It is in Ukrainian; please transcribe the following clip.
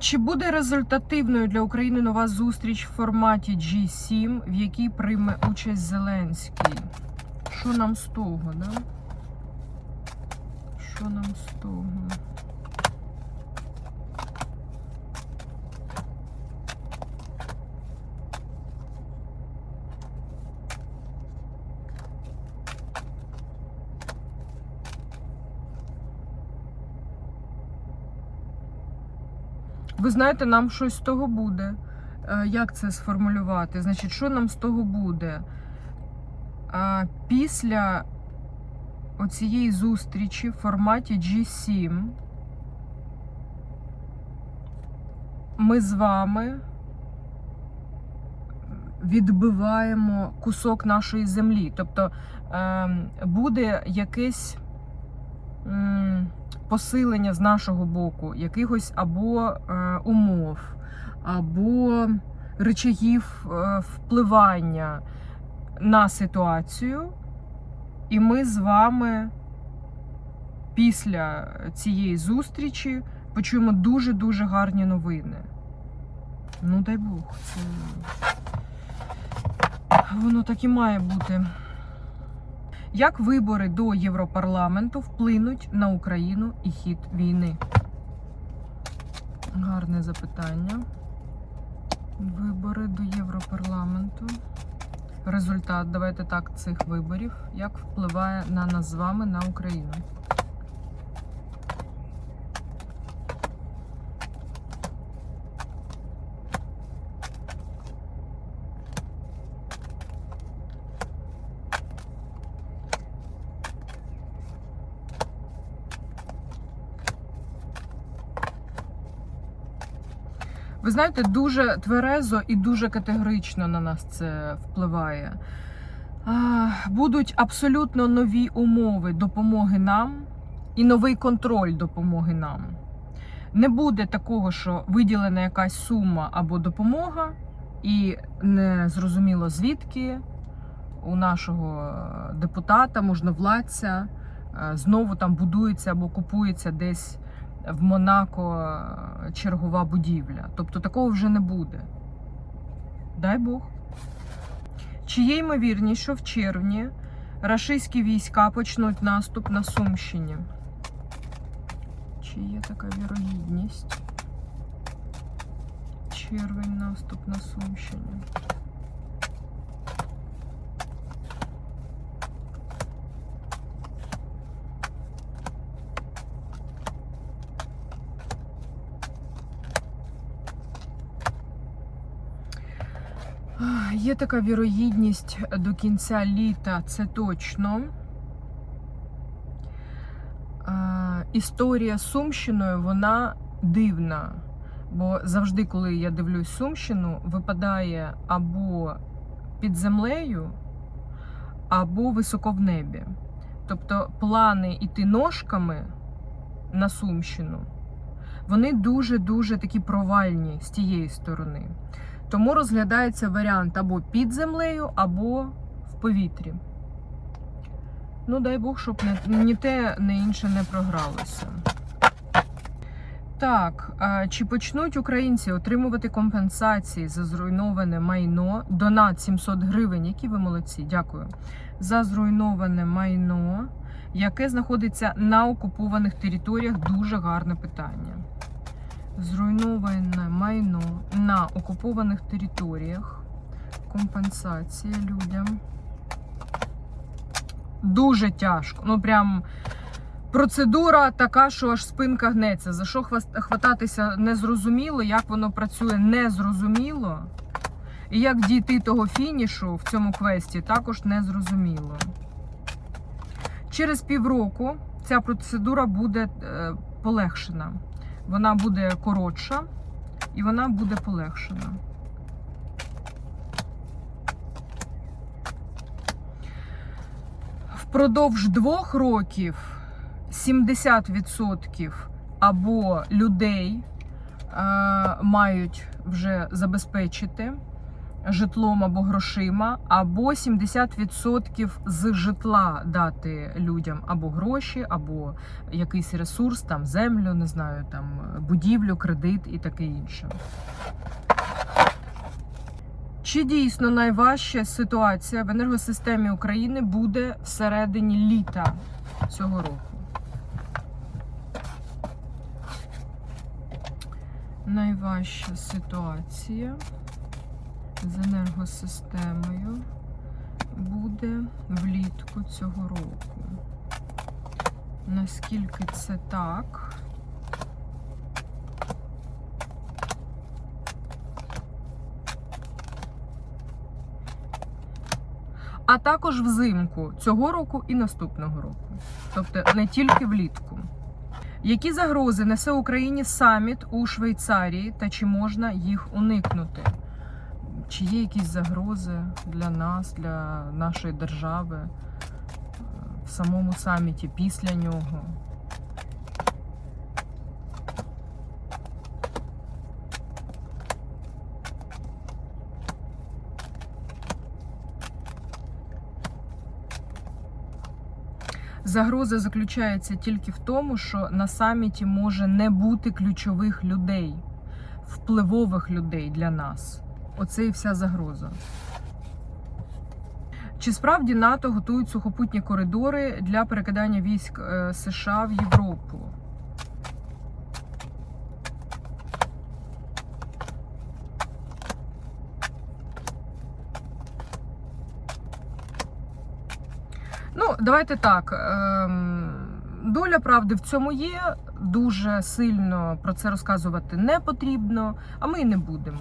Чи буде результативною для України нова зустріч в форматі G7, в якій прийме участь Зеленський? Що нам з того, да? Що нам з того? Ви знаєте, нам щось з того буде. Е, Як це сформулювати? Значить, що нам з того буде? Після оцієї зустрічі в форматі G7 ми з вами відбиваємо кусок нашої землі. Тобто ем, буде якесь посилення з нашого боку, якихось або е, умов, або речагів е, впливання на ситуацію, і ми з вами після цієї зустрічі почуємо дуже-дуже гарні новини. Ну, дай Бог, це воно так і має бути. Як вибори до Європарламенту вплинуть на Україну і хід війни? Гарне запитання. Вибори до Європарламенту. Результат, давайте так, цих виборів. Як впливає на нас з вами на Україну? Ви знаєте, дуже тверезо і дуже категорично на нас це впливає. Будуть абсолютно нові умови допомоги нам і новий контроль допомоги нам. Не буде такого, що виділена якась сума або допомога, і не зрозуміло звідки у нашого е, депутата, можновладця, е, знову там будується або купується десь в Монако е, чергова будівля. Тобто такого вже не буде. Дай Бог. Чи є ймовірність, що в червні рашистські війська почнуть наступ на Сумщині? Чи є така вірогідність? Червень наступ на Сумщині. Є така вірогідність до кінця літа, це точно. Історія з Сумщиною, вона дивна. Бо завжди, коли я дивлюсь Сумщину, випадає або під землею, або високо в небі. Тобто плани йти ножками на Сумщину, вони дуже-дуже такі провальні з тієї сторони. Тому розглядається варіант або під землею, або в повітрі. Ну, дай Бог, щоб не, ні те, ні інше не програлося. Так, чи почнуть українці отримувати компенсації за зруйноване майно? Донат 700 гривень. Які ви молодці? Дякую. За зруйноване майно, яке знаходиться на окупованих територіях. Дуже гарне питання. Зруйноване майно на окупованих територіях. Компенсація людям. Дуже тяжко. Ну, прям процедура така, що аж спинка гнеться. За що хвататися незрозуміло, як воно працює незрозуміло. І як дійти того фінішу в цьому квесті, також незрозуміло. Через півроку ця процедура буде е, полегшена. Вона буде коротша і вона буде полегшена. Впродовж двох років 70% або людей е, мають вже забезпечити житлом або грошима, або 70% з житла дати людям або гроші, або якийсь ресурс, там землю, не знаю, там будівлю, кредит і таке інше. Чи дійсно найважча ситуація в енергосистемі України буде всередині літа цього року? Найважча ситуація з енергосистемою буде влітку цього року. Наскільки це так? А також взимку цього року і наступного року. Тобто не тільки влітку. Які загрози несе Україні саміт у Швейцарії та чи можна їх уникнути? Чи є якісь загрози для нас, для нашої держави е, в самому саміті після нього? Загроза заключається тільки в тому, що на саміті може не бути ключових людей, впливових людей для нас. Оце і вся загроза. Чи справді НАТО готують сухопутні коридори для перекидання військ е, США в Європу? Ну, давайте так. ем, Доля правди в цьому є. Дуже сильно про це розказувати не потрібно, а ми і не будемо.